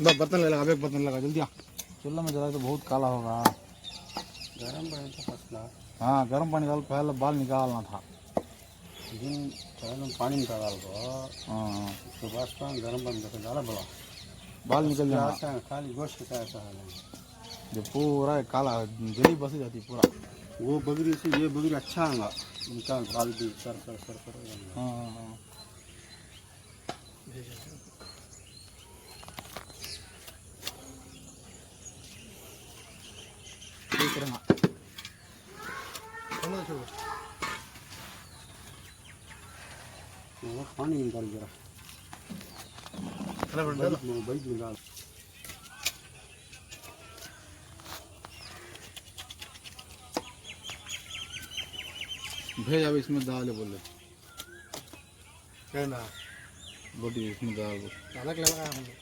बस बर्तन ले लगा एक बर्तन लगा जल्दी आ। चूल्हा में जला तो बहुत काला होगा। गरम पानी तो फसला हाँ गर्म पानी डाल पहले बाल निकालना था। दिन पहले पानी में डाल दो। हाँ। हाँ। बाद पानी गरम पानी करके डाला बोला बाल निकल है, खाली गोश्त का ऐसा है। जो पूरा काला जली बस जाती पूरा। वो बकरी से ये बकरी अच्छा होगा उनका बाल भी सर सर सर सर हो। हाँ हाँ। पानी निकाल जरा भेज अब इसमें दाल बोले क्या बोटी इसमें दाल खाना खिला हमने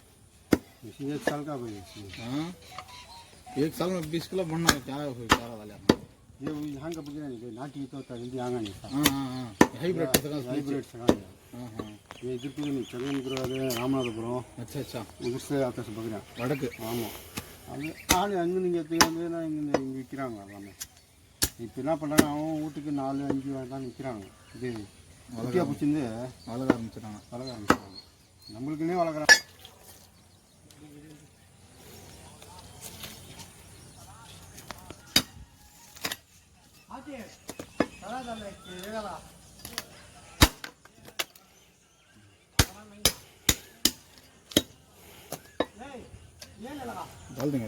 इसी एक साल का बड़ी इसमें हाँ एक साल में बीस किलो बढ़ना क्या है चारा वाले हाँ ये वो यहाँ का बकरा नहीं नाटी तो होता जल्दी आगा नहीं था हाँ हाँ हाइब्रिड का सगा हाइब्रिड से हाँ हाँ ये इधर पे नहीं चंद्रपुर रामनाथपुरम अच्छा अच्छा उधर से आता है बकरा வடக்கு ஆமாம் அது ஆள் அங்கே நீங்கள் வந்து நான் இங்கே இங்கே விற்கிறாங்க எல்லாமே இப்போ என்ன பண்ணுறாங்க அவன் வீட்டுக்கு நாலு அஞ்சு தான் விற்கிறாங்க இது குட்டியாக பிடிச்சிருந்து வளர்க்க ஆரம்பிச்சிட்டாங்க வளர்க்க ஆரம்பிச்சிட்டாங்க நம்மளுக்குன்னே வளர்க்குறாங்க கலந்துங்க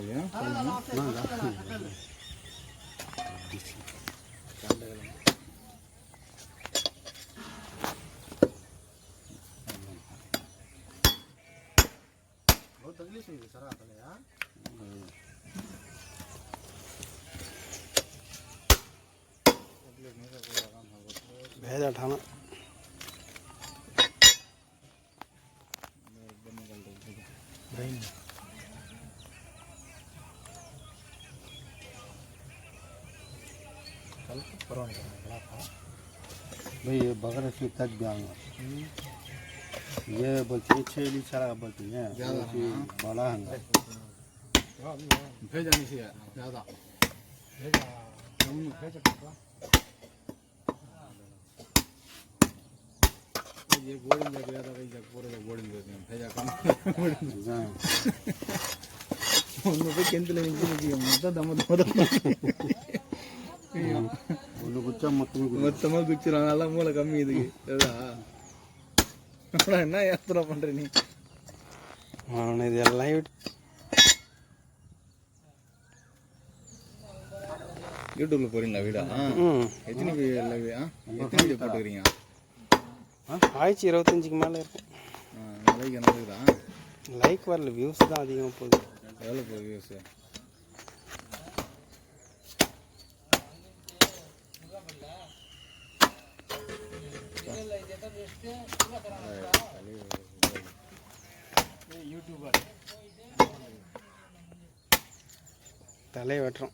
அது தகுதி செய்யுது சார் தலையா? है जाठाना भाई ये बगर की तक जाऊँगा ये बोलती है छेली सारा बोलती है हाँ। बड़ा है भेजा नहीं से ज़्यादा। भेजा যে গোড়িং போய் கிணத்துல நிற்க மொத்தம் தம்ம தம்ம ஒன்று குச்சா மொத்தமாக மொத்தமாக குச்சிடும் நல்லா மூளை கம்மி இதுக்கு அதான் என்ன ஏத்தனை பண்ற நீ அவனை யூடியூப்ல போறீங்களா வீடா எத்தனை வீடியோ போட்டுக்கிறீங்க? ஆயிடுச்சு இருபத்தஞ்சுக்கு மேலே இருக்கும். லைக் என்ன லைக் வரல வியூஸ் தான் அதிகமாக போகுது. எவ்வளோ போகுது வியூஸ் தலையை வெட்டுறோம்.